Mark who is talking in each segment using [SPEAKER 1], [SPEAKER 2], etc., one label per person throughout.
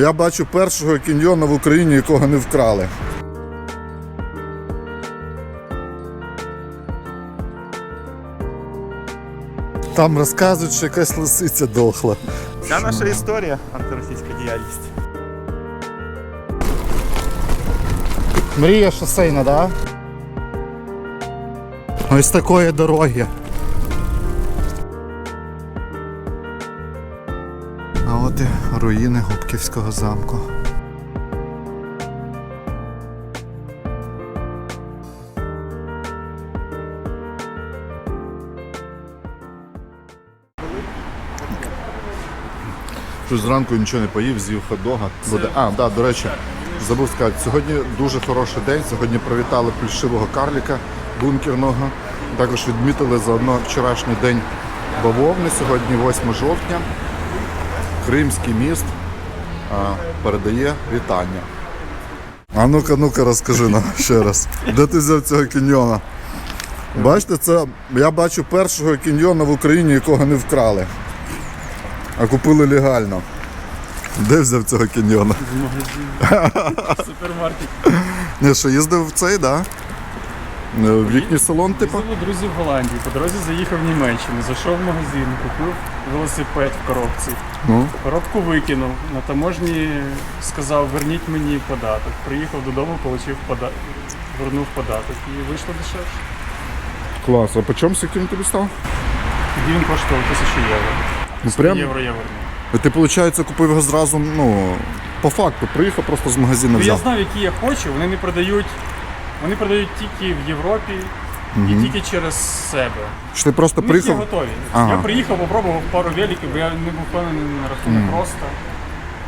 [SPEAKER 1] я бачу першого кіньйона в Україні, якого не вкрали. Там розказують, що якась лисиця дохла.
[SPEAKER 2] Вся наша історія антиросійська діяльність.
[SPEAKER 1] Мрія шосейна, да? Ось такої дороги. Руїни Губківського замку. Зранку нічого не поїв, з'їв хот-дога. Буде. А, да, до речі, забув сказати, сьогодні дуже хороший день. Сьогодні привітали плюшивого карліка бункерного. Також відмітили заодно вчорашній день бавовни. Сьогодні 8 жовтня. Кримський міст а, передає вітання. А ну-ка, ну-ка, розкажи нам ще раз. Де ти взяв цього кіньйона? Бачите, це я бачу першого кіньйона в Україні, якого не вкрали, а купили легально. Де взяв цього кіньйона?
[SPEAKER 3] Супермаркет.
[SPEAKER 1] Не, що їздив в цей, да? Е, В їхній салон, типу?
[SPEAKER 3] Їздив у друзів в Голландії, по дорозі заїхав в Німеччину, зайшов в магазин, купив велосипед в коробці.
[SPEAKER 1] Ну.
[SPEAKER 3] Коробку викинув. На таможні сказав, верніть мені податок. Приїхав додому, отримав податок. Вернув податок і вийшло дешевше.
[SPEAKER 1] Клас. А по чому скільки тобі став?
[SPEAKER 3] Тоді він коштував тисячу євро.
[SPEAKER 1] Ну,
[SPEAKER 3] 100
[SPEAKER 1] прям?
[SPEAKER 3] євро я вернув.
[SPEAKER 1] І ти, виходить, купив його зразу, ну, по факту, приїхав просто з магазину
[SPEAKER 3] Ну, я
[SPEAKER 1] взяв.
[SPEAKER 3] знав, які я хочу, вони не продають. Вони продають тільки в Європі і тільки через себе.
[SPEAKER 1] Чи ти просто
[SPEAKER 3] У них є
[SPEAKER 1] приїхав?
[SPEAKER 3] готові.
[SPEAKER 1] Ага.
[SPEAKER 3] Я приїхав, попробував пару великів, бо я не був впевнений на рахунок просто.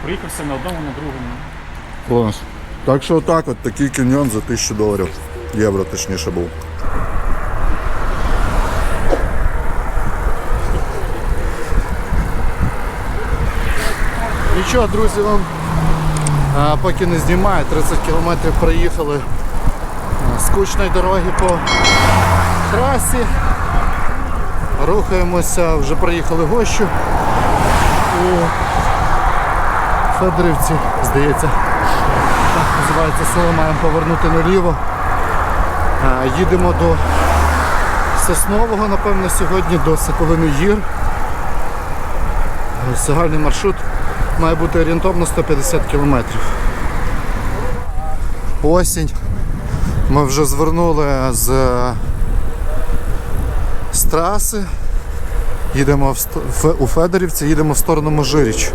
[SPEAKER 3] Приїхався на одному, на другому.
[SPEAKER 1] Клас. Так що отак от такий кіньйон за 1000 доларів. Євро точніше був. Нічого, друзі, вам а, поки не знімаю, 30 кілометрів проїхали скучної дороги по трасі. Рухаємося, вже проїхали гощу у Федорівці, здається. Так називається село, маємо повернути наліво. Їдемо до Соснового, напевно, сьогодні до Соколини Гір. Загальний маршрут має бути орієнтовно 150 кілометрів. Осінь. Ми вже звернули з, з траси. Їдемо в, у Федорівці, їдемо в сторону Можиріч.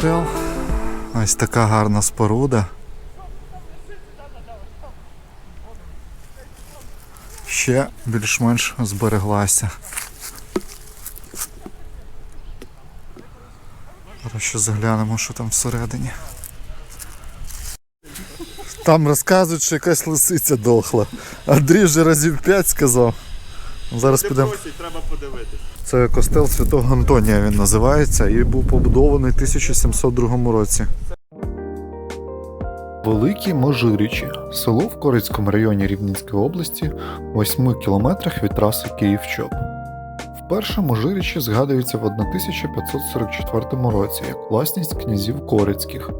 [SPEAKER 1] Костел. Ось така гарна споруда. Ще більш-менш збереглася. Зараз ще заглянемо, що там всередині. Там розказують, що якась лисиця дохла. Андрій вже разів 5 сказав. Зараз підемо.
[SPEAKER 2] Треба подивитися.
[SPEAKER 1] Це костел Святого Антонія він називається і був побудований в 1702 році.
[SPEAKER 4] Великі Можирічі село в Корицькому районі Рівненської області, в 8 кілометрах від траси Київ-Чоп. Вперше Можирічі згадується в 1544 році як власність князів Корицьких.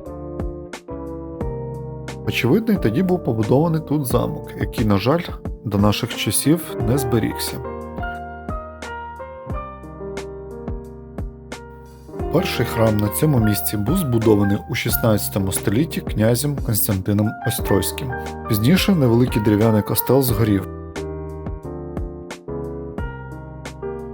[SPEAKER 4] Очевидно, тоді був побудований тут замок, який, на жаль, до наших часів не зберігся. Перший храм на цьому місці був збудований у 16 столітті князем Константином Острозьким. Пізніше невеликий дерев'яний костел згорів.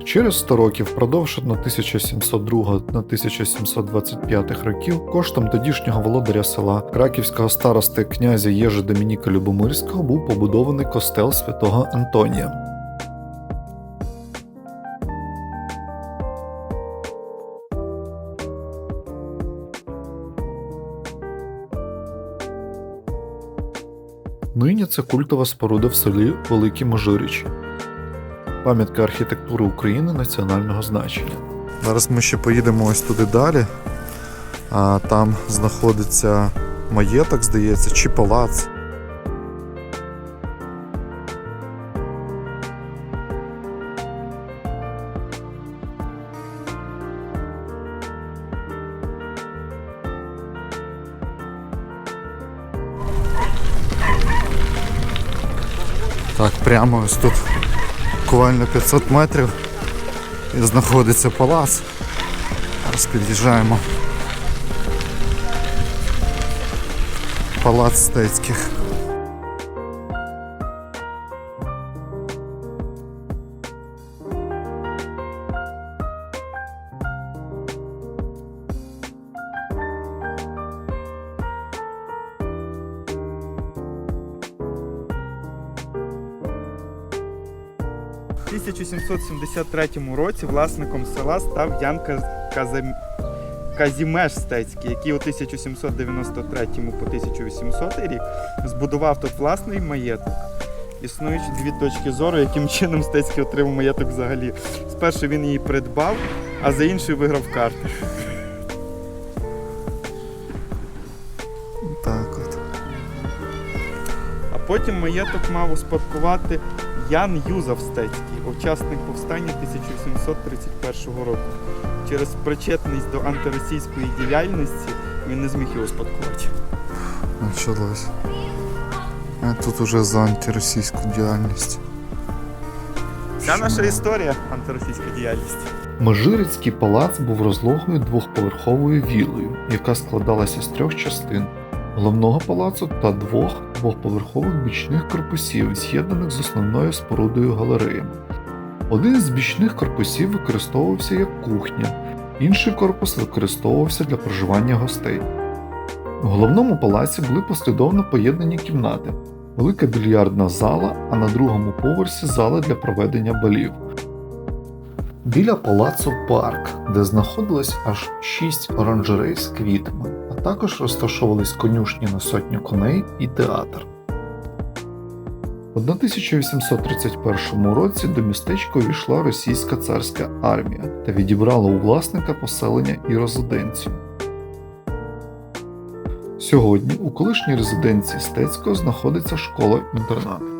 [SPEAKER 4] Через 100 років, впродовж на 1702 на 1725 років, коштом тодішнього володаря села краківського старости князя Єжи Домініка Любомирського був побудований костел святого Антонія. Нині це культова споруда в селі Великі Можиричі. Пам'ятка архітектури України національного значення.
[SPEAKER 1] Зараз ми ще поїдемо ось туди далі. А там знаходиться маєток, здається, чи палац. Прямо ось тут буквально 500 метрів і знаходиться палац. Зараз під'їжджаємо. Палац стецьких.
[SPEAKER 2] 1773 році власником села став Ян Казам... Казімеш Стецький, який у 1793 по 1800 рік збудував тут власний маєток. Існуючі дві точки зору, яким чином Стецький отримав маєток взагалі. Спершу він її придбав, а за іншою виграв карти.
[SPEAKER 1] Так от.
[SPEAKER 2] А потім маєток мав успадкувати Ян Юзав Стецький, учасник повстання 1731 року. Через причетність до антиросійської діяльності він не зміг його успадкувати.
[SPEAKER 1] Почалось. А тут уже за антиросійську діяльність.
[SPEAKER 2] Ця наша історія антиросійська діяльність.
[SPEAKER 4] Межирицький палац був розлогою двохповерховою вілою, яка складалася з трьох частин головного палацу та двох двохповерхових бічних корпусів, з'єднаних з основною спорудою галереями. Один з бічних корпусів використовувався як кухня, інший корпус використовувався для проживання гостей. У головному палаці були послідовно поєднані кімнати, велика більярдна зала, а на другому поверсі зали для проведення балів. Біля палацу парк, де знаходилось аж шість оранжерей з квітами, також розташовувались конюшні на сотню коней і театр. В 1831 році до містечка увійшла російська царська армія та відібрала у власника поселення і резиденцію. Сьогодні у колишній резиденції Стецького знаходиться школа-інтернат.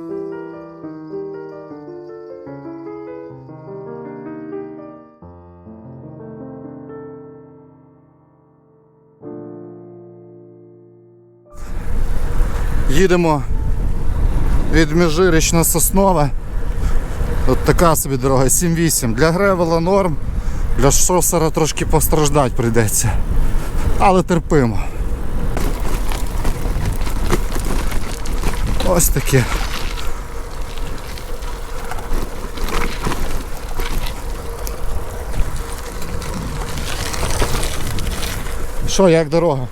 [SPEAKER 1] Їдемо від Межирич на Соснове. От така собі дорога, 7-8. Для гревела норм, для шосера трошки постраждати прийдеться. Але терпимо. Ось таке. Що, як дорога?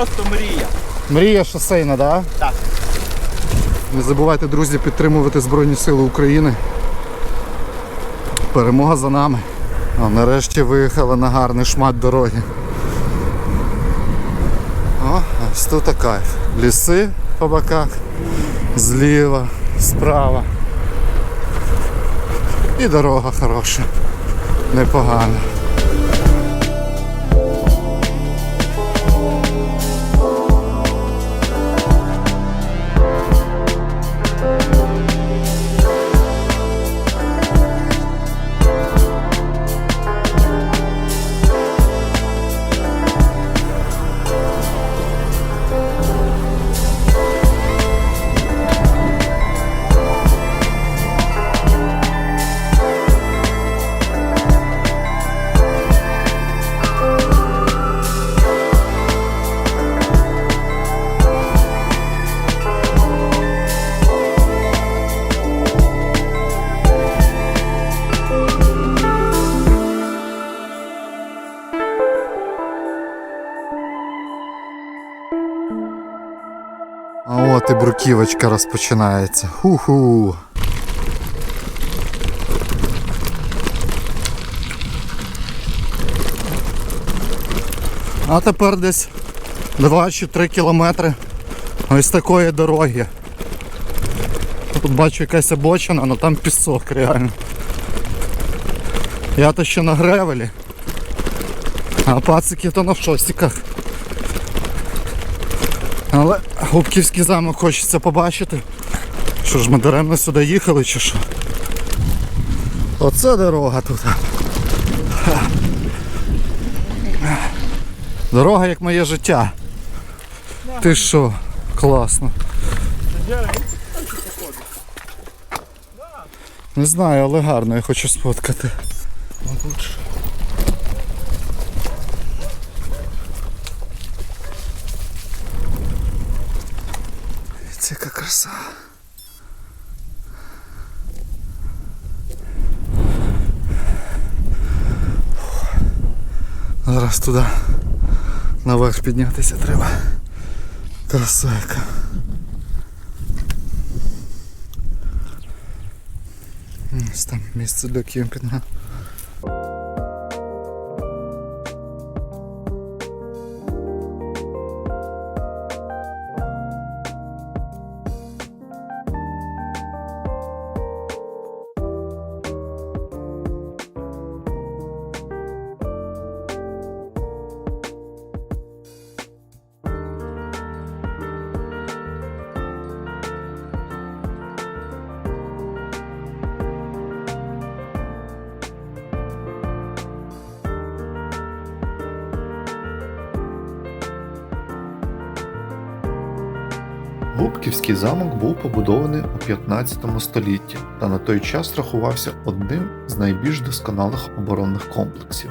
[SPEAKER 2] Просто мрія.
[SPEAKER 1] Мрія шосейна, да?
[SPEAKER 2] Так.
[SPEAKER 1] Не забувайте, друзі, підтримувати Збройні Сили України. Перемога за нами. А нарешті виїхали на гарний шмат дороги. О, ось тут кайф. Ліси по боках, зліва, справа. І дорога хороша. Непогана. Бруківочка розпочинається. Ху-ху. А тепер десь 2 чи 3 кілометри ось такої дороги. Тут бачу якась обочина, але там пісок реально. Я то ще на гревелі, а пацики то на шостиках. Але Губківський замок хочеться побачити. Що ж ми даремно сюди їхали чи що? Оце дорога тут. Дорога як моє життя. Ти що? Класно. Не знаю, але гарно, я хочу сфоткати. Мабуть. Це яка краса. Зараз туди наверх піднятися треба. Красавка. Ось там місце для кемпінгу.
[SPEAKER 4] Губківський замок був побудований у 15 столітті та на той час рахувався одним з найбільш досконалих оборонних комплексів.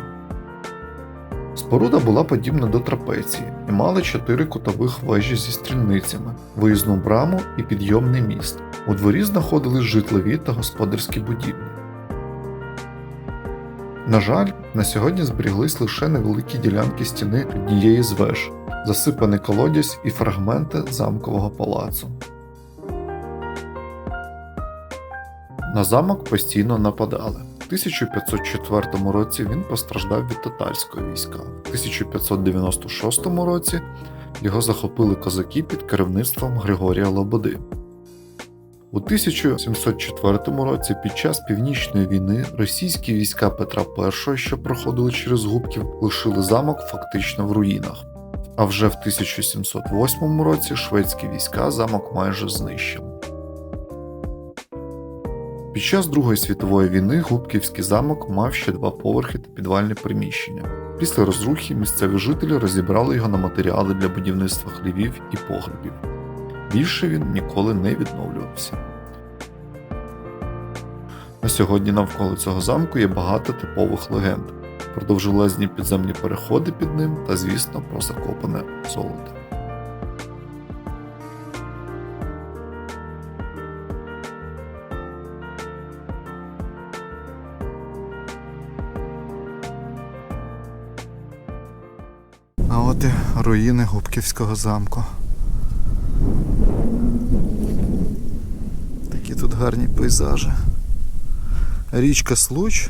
[SPEAKER 4] Споруда була подібна до трапеції і мала чотири кутових вежі зі стрільницями, виїзну браму і підйомний міст. У дворі знаходились житлові та господарські будівлі. На жаль, на сьогодні зберіглись лише невеликі ділянки стіни однієї з веж, засипаний колодязь і фрагменти замкового палацу. На замок постійно нападали. В 1504 році він постраждав від татарського війська. В 1596 році його захопили козаки під керівництвом Григорія Лободи. У 1704 році під час північної війни російські війська Петра І, що проходили через Губків, лишили замок фактично в руїнах. А вже в 1708 році шведські війська замок майже знищили. Під час Другої світової війни Губківський замок мав ще два поверхи та підвальне приміщення. Після розрухи місцеві жителі розібрали його на матеріали для будівництва хлівів і погребів. Більше він ніколи не відновлювався. На сьогодні навколо цього замку є багато типових легенд про довжелезні підземні переходи під ним та, звісно, про закопане золото.
[SPEAKER 1] А от і руїни Губківського замку. Такі тут гарні пейзажі. Річка Случ.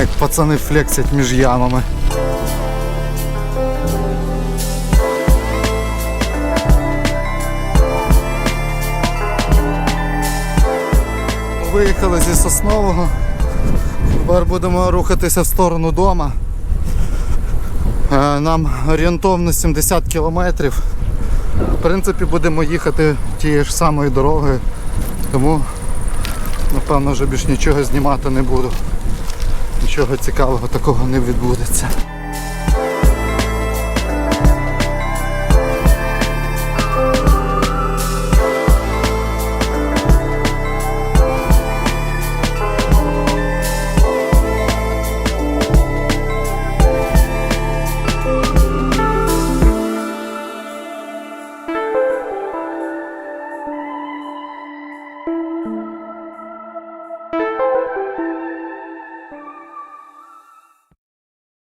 [SPEAKER 1] Як пацани флексять між ямами. Виїхали зі Соснового. Тепер будемо рухатися в сторону дома. Е, нам орієнтовно 70 кілометрів. В принципі, будемо їхати тією ж самою дорогою, тому напевно вже більш нічого знімати не буду. Нічого цікавого такого не відбудеться.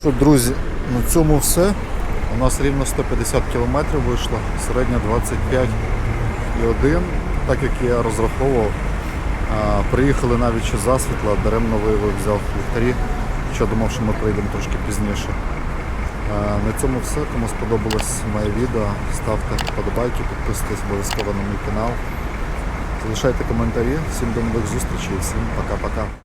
[SPEAKER 1] Що, друзі, на цьому все. У нас рівно 150 кілометрів вийшло, середня 25 і 1, так як я розраховував. Приїхали навіть ще засвітла, даремно виявив, взяв ліхтарі, що думав, що ми прийдемо трошки пізніше. На цьому все. Кому сподобалось моє відео, ставте вподобайки, підписуйтесь обов'язково на мій канал. Залишайте коментарі. Всім до нових зустрічей, всім пока-пока.